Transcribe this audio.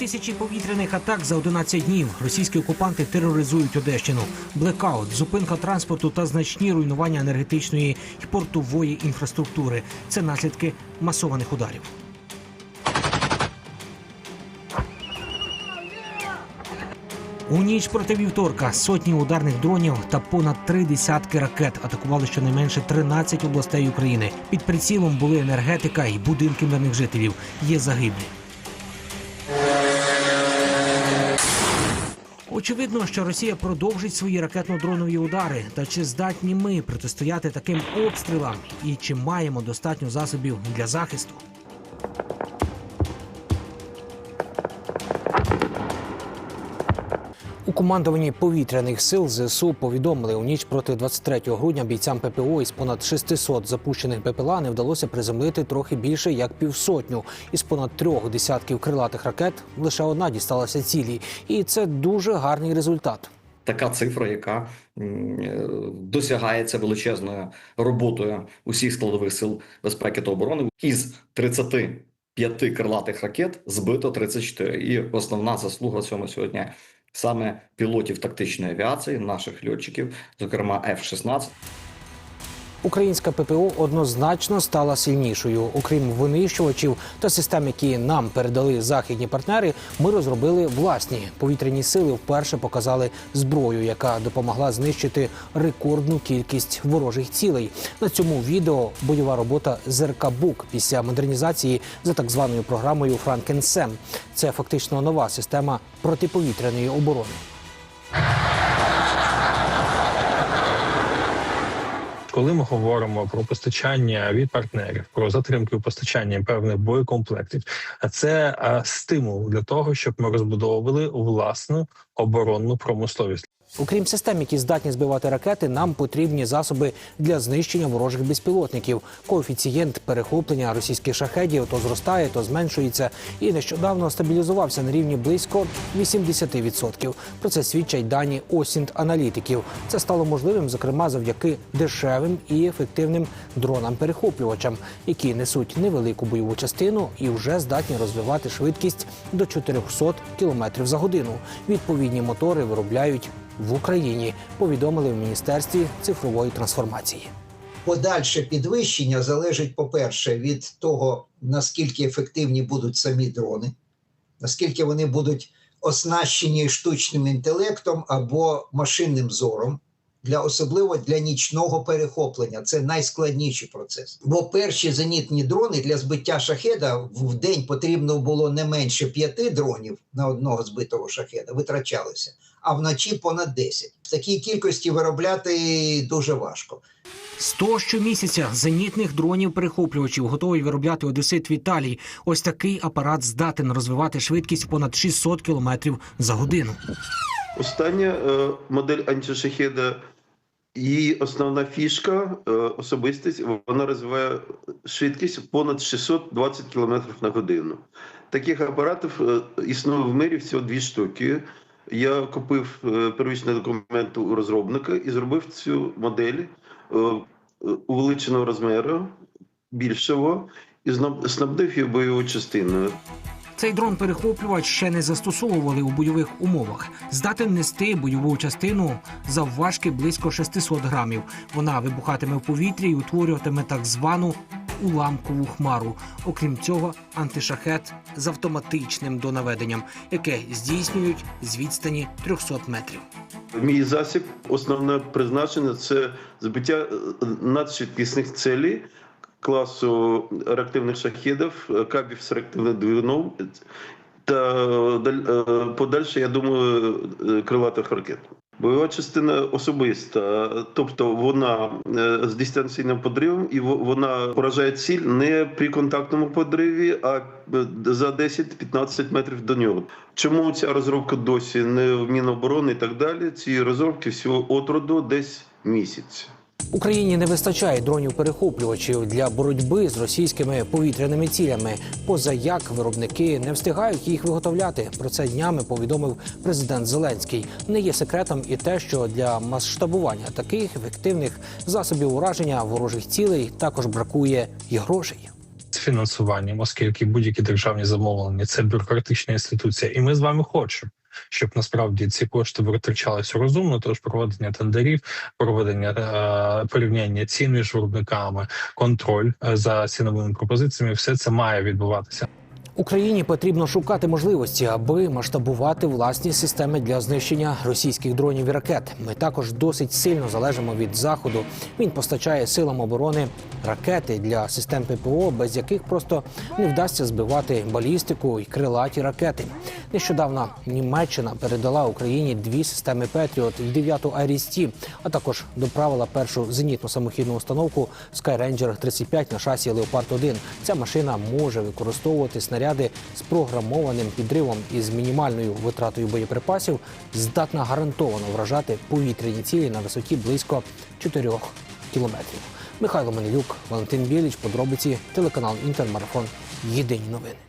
Тисячі повітряних атак за 11 днів. Російські окупанти тероризують Одещину. Блекаут, зупинка транспорту та значні руйнування енергетичної і портової інфраструктури. Це наслідки масованих ударів. У ніч проти вівторка сотні ударних дронів та понад три десятки ракет атакували щонайменше 13 областей України. Під прицілом були енергетика і будинки мирних жителів. Є загиблі. Очевидно, що Росія продовжить свої ракетно-дронові удари. Та чи здатні ми протистояти таким обстрілам? І чи маємо достатньо засобів для захисту? У командуванні повітряних сил ЗСУ повідомили у ніч проти 23 грудня бійцям ППО із понад 600 запущених БПЛА не вдалося приземлити трохи більше як півсотню. Із понад трьох десятків крилатих ракет лише одна дісталася цілі, і це дуже гарний результат. така цифра, яка е, досягається величезною роботою усіх складових сил безпеки та оборони. Із 35 крилатих ракет збито 34. І основна заслуга цьому сьогодні саме пілотів тактичної авіації, наших льотчиків, зокрема F-16. Українська ППО однозначно стала сильнішою. Окрім винищувачів та систем, які нам передали західні партнери, ми розробили власні повітряні сили. Вперше показали зброю, яка допомогла знищити рекордну кількість ворожих цілей. На цьому відео бойова робота ЗРК Бук після модернізації за так званою програмою Франкенсем. Це фактично нова система протиповітряної оборони. Коли ми говоримо про постачання від партнерів, про затримки у постачанні певних боєкомплектів, а це стимул для того, щоб ми розбудовували власну оборонну промисловість. Окрім систем, які здатні збивати ракети, нам потрібні засоби для знищення ворожих безпілотників. Коефіцієнт перехоплення російських шахедів то зростає, то зменшується, і нещодавно стабілізувався на рівні близько 80%. Про це свідчать дані осінт аналітиків. Це стало можливим, зокрема, завдяки дешевим і ефективним дронам-перехоплювачам, які несуть невелику бойову частину і вже здатні розвивати швидкість до 400 км за годину. Відповідні мотори виробляють в Україні. Повідомили в міністерстві цифрової трансформації. Подальше підвищення залежить, по-перше, від того, наскільки ефективні будуть самі дрони, наскільки вони будуть оснащені штучним інтелектом або машинним зором, для особливо для нічного перехоплення. Це найскладніший процес. Бо перші зенітні дрони для збиття шахеда в день потрібно було не менше п'яти дронів на одного збитого шахеда, витрачалося, а вночі понад 10. В такій кількості виробляти дуже важко. 100 щомісяця зенітних дронів-перехоплювачів готовий виробляти Одесит Віталій. Ось такий апарат здатен розвивати швидкість понад 600 км за годину. Остання е, модель антишахеда, її основна фішка, е, особистість, вона розвиває швидкість понад 620 км на годину. Таких апаратів е, існує в мирі всього дві штуки. Я купив первичний документ у розробника і зробив цю модель увеличеного розміру, більшого, і снабдив її бойовою частиною. Цей дрон-перехоплювач ще не застосовували у бойових умовах. Здатен нести бойову частину завважки близько 600 грамів. Вона вибухатиме в повітрі і утворюватиме так звану уламкову хмару. Окрім цього, антишахет з автоматичним донаведенням, яке здійснюють з відстані 300 метрів. Мій засіб, основне призначення це збиття надшвидкісних цілей класу реактивних шахедів, е, кабів з реактивним двигуном та е, подальше, я думаю, е, крилатих ракет. Бойова частина особиста, тобто вона з дистанційним подривом і во- вона поражає ціль не при контактному подриві, а за 10-15 метрів до нього. Чому ця розробка досі не в Міноборони і так далі? Ці розробки всього от роду десь місяць. Україні не вистачає дронів-перехоплювачів для боротьби з російськими повітряними цілями. Поза як виробники не встигають їх виготовляти. Про це днями повідомив президент Зеленський. Не є секретом і те, що для масштабування таких ефективних засобів ураження ворожих цілей також бракує і грошей. фінансуванням, оскільки будь-які державні замовлення це бюрократична інституція, і ми з вами хочемо. Щоб насправді ці кошти витрачалися розумно, тож проведення тендерів, проведення е, порівняння цін між виробниками, контроль е, за ціновими пропозиціями, все це має відбуватися. Україні потрібно шукати можливості, аби масштабувати власні системи для знищення російських дронів і ракет. Ми також досить сильно залежимо від заходу. Він постачає силам оборони ракети для систем ППО, без яких просто не вдасться збивати балістику і крилаті ракети. Нещодавно Німеччина передала Україні дві системи Петріот і дев'яту Айрісті, а також доправила першу зенітну самохідну установку Skyranger 35 на шасі Leopard 1 Ця машина може використовувати снаряди з програмованим підривом і з мінімальною витратою боєприпасів, здатна гарантовано вражати повітряні цілі на висоті близько 4 кілометрів. Михайло Манилюк, Валентин Біліч, подробиці, телеканал Інтермарафон. Єдині новини.